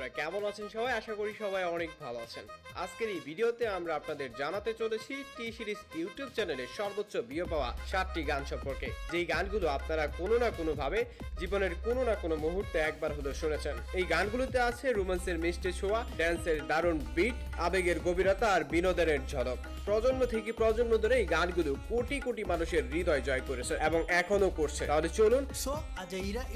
বন্ধুরা, কেমন আছেন সবাই? আশা করি সবাই অনেক ভালো আছেন। আজকের এই ভিডিওতে আমরা আপনাদের জানাতে চলেছি টি সিরিজ ইউটিউব চ্যানেলে সর্বোচ্চ বিয়ে পাওয়া সাতটি গান সম্পর্কে। যেই গানগুলো আপনারা কোনো না কোনো ভাবে জীবনের কোনো না কোনো মুহূর্তে একবার হলেও শুনেছেন। এই গানগুলোতে আছে রোমান্সের মিষ্টি ছোঁয়া ড্যান্সের দারুণ বিট আবেগের গভীরতা আর বিনোদনের ঝলক। প্রজন্ম থেকে প্রজন্ম ধরে এই গানগুলো কোটি কোটি মানুষের হৃদয় জয় করেছে এবং এখনও করছে। তাহলে চলুন। সো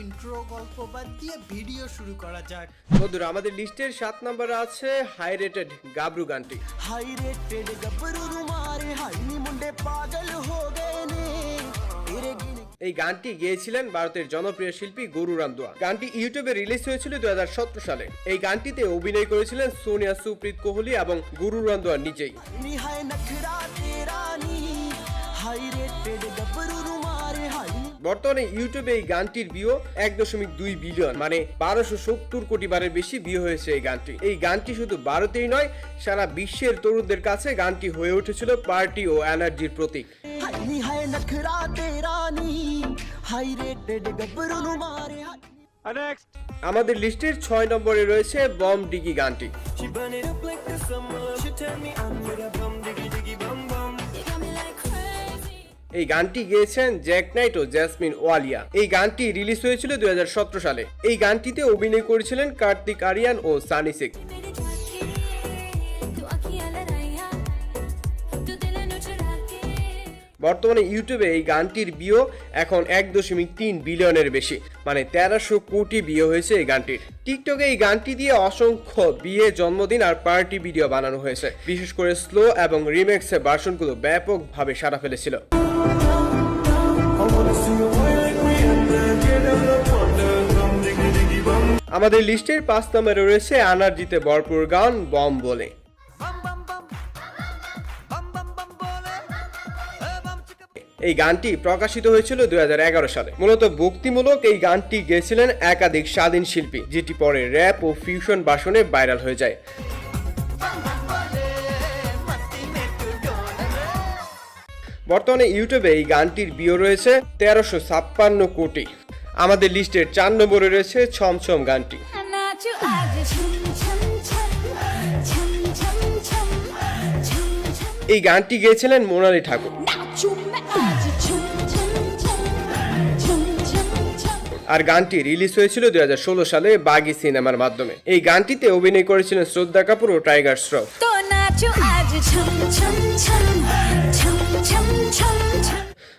ইন্ট্রো গল্প বাদ দিয়ে ভিডিও শুরু করা যাক। বন্ধুরা আমাদের লিস্টের সাত আছে হাই রেটেড গাবরু গানটি। হাই রেটেড গাবরু রুমারে মুন্ডে পাগল এই গানটি গেয়েছিলেন ভারতের জনপ্রিয় শিল্পী গুরু রামদুয়া গানটি ইউটিউবে রিলিজ হয়েছিল দুই হাজার সতেরো সালে। এই গানটিতে অভিনয় করেছিলেন সোনিয়া, সুপ্রীত কোহলি এবং গুরু রামদুয়া নিজেই। বর্তমানে ইউটিউবে এই গানটির ভিউ এক দশমিক দুই বিলিয়ন মানে বারোশো সত্তর কোটি বারের বেশি ভিউ হয়েছে এই গানটি। এই গানটি শুধু ভারতেই নয় সারা বিশ্বের তরুণদের কাছে গানটি হয়ে উঠেছিল পার্টি ও এনার্জির প্রতীক। আমাদের লিস্টের ছয় নম্বরে রয়েছে বম ডিগি গানটি। এই গানটি গেয়েছেন জ্যাক নাইট ও জ্যাসমিন ওয়ালিয়া। এই গানটি রিলিজ হয়েছিল দুই হাজার সতেরো সালে। এই গানটিতে অভিনয় করেছিলেন কার্তিক আরিয়ান ও সানি সিক বর্তমানে ইউটিউবে এই গানটির ভিউ এখন এক দশমিক তিন বিলিয়নের বেশি মানে তেরোশো কোটি বিয়ে হয়েছে এই গানটির। টিকটকে এই গানটি দিয়ে অসংখ্য বিয়ে, জন্মদিন আর পার্টি ভিডিও বানানো হয়েছে। বিশেষ করে স্লো এবং রিমেক্সের ভার্সনগুলো ব্যাপকভাবে সারা ফেলেছিল। আমাদের লিস্টের পাঁচ নম্বরে রয়েছে আনার্জিতে ভরপুর গান, বম বলে. এই গানটি প্রকাশিত হয়েছিল দুই হাজার এগারো সালে মূলত ভক্তিমূলক এই গানটি গেয়েছিলেন একাধিক স্বাধীন শিল্পী, যেটি পরে র্যাপ ও ফিউশন বাসনে ভাইরাল হয়ে যায় বর্তমানে ইউটিউবে এই গানটির ভিউ রয়েছে তেরোশো ছাপ্পান্ন কোটি। আমাদের লিস্টের চার নম্বরে রয়েছে ছমছম গানটি। এই গানটি গেয়েছিলেন মোনালি ঠাকুর। আর গানটি রিলিজ হয়েছিল দুই হাজার ষোলো সালে বাগি সিনেমার মাধ্যমে। এই গানটিতে অভিনয় করেছিলেন শ্রদ্ধা কাপুর ও টাইগার শ্রফ।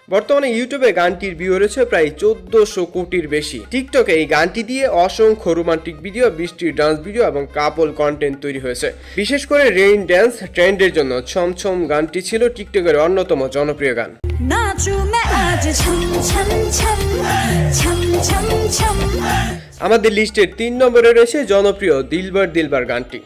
বর্তমানে ইউটিউবে গানটির ভিউ রয়েছে প্রায় চোদ্দশো কোটির বেশি। টিকটকে এই গানটি দিয়ে অসংখ্য রোমান্টিক ভিডিও বৃষ্টির ডান্স ভিডিও এবং কাপল কন্টেন্ট তৈরি হয়েছে। বিশেষ করে রেইন ড্যান্স ট্রেন্ডের জন্য ছমছম গানটি ছিল টিকটকের অন্যতম জনপ্রিয় গান। আমাদের লিস্টের তিন নম্বরে রয়েছে জনপ্রিয় দিলবার দিলবার গানটি।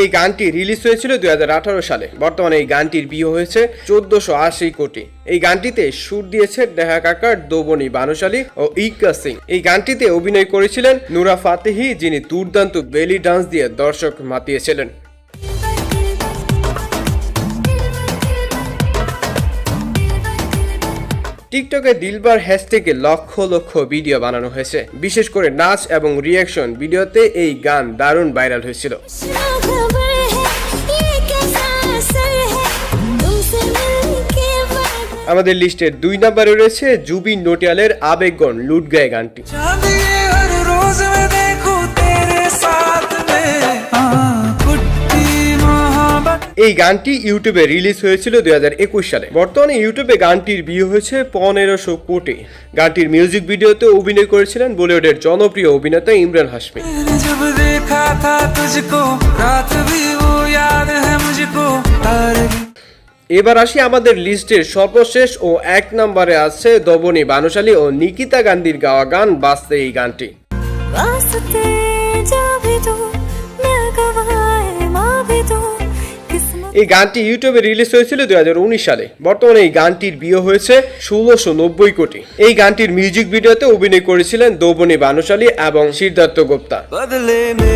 এই গানটি রিলিজ হয়েছিল দুই হাজার আঠারো সালে। বর্তমানে এই গানটির বিয়ে হয়েছে চোদ্দশো আশি কোটি। এই গানটিতে সুর দিয়েছে দেহা কাকার দোবনি বানুশালী ও ইকা সিং। এই গানটিতে অভিনয় করেছিলেন নুরা ফাতেহি, যিনি দুর্দান্ত বেলি ডান্স দিয়ে দর্শক মাতিয়েছিলেন। টিকটকে দিলবার হ্যাশ থেকে লক্ষ লক্ষ ভিডিও বানানো হয়েছে। বিশেষ করে নাচ এবং রিয়াকশন ভিডিওতে এই গান দারুণ ভাইরাল হয়েছিল। আমাদের লিস্টের দুই নম্বরে রয়েছে জুবিন নোটিয়ালের আবেগগণ লুটগায় গানটি। এই গানটি ইউটিউবে রিলিজ হয়েছিল দু হাজার একুশ সালে। বর্তমানে ইউটিউবে গানটির ভিউ হয়েছে পনেরোশো কোটি। গানটির মিউজিক ভিডিওতে অভিনয় করেছিলেন বলিউডের জনপ্রিয় অভিনেতা ইমরান হাসমি এবার আসি আমাদের লিস্টের সর্বশেষ ও এক নম্বরে আছে দবনী বানুশালী ও নিকিতা গান্ধীর গাওয়া গান বাঁচতে এই গানটি। এই গানটি ইউটিউবে রিলিজ হয়েছিল দুই হাজার উনিশ সালে। বর্তমানে এই গানটির বিয়ে হয়েছে ষোলোশো নব্বই কোটি। এই গানটির মিউজিক ভিডিওতে অভিনয় করেছিলেন দৌবনী বানুশালী এবং সিদ্ধার্থ গুপ্তা। বদলে মে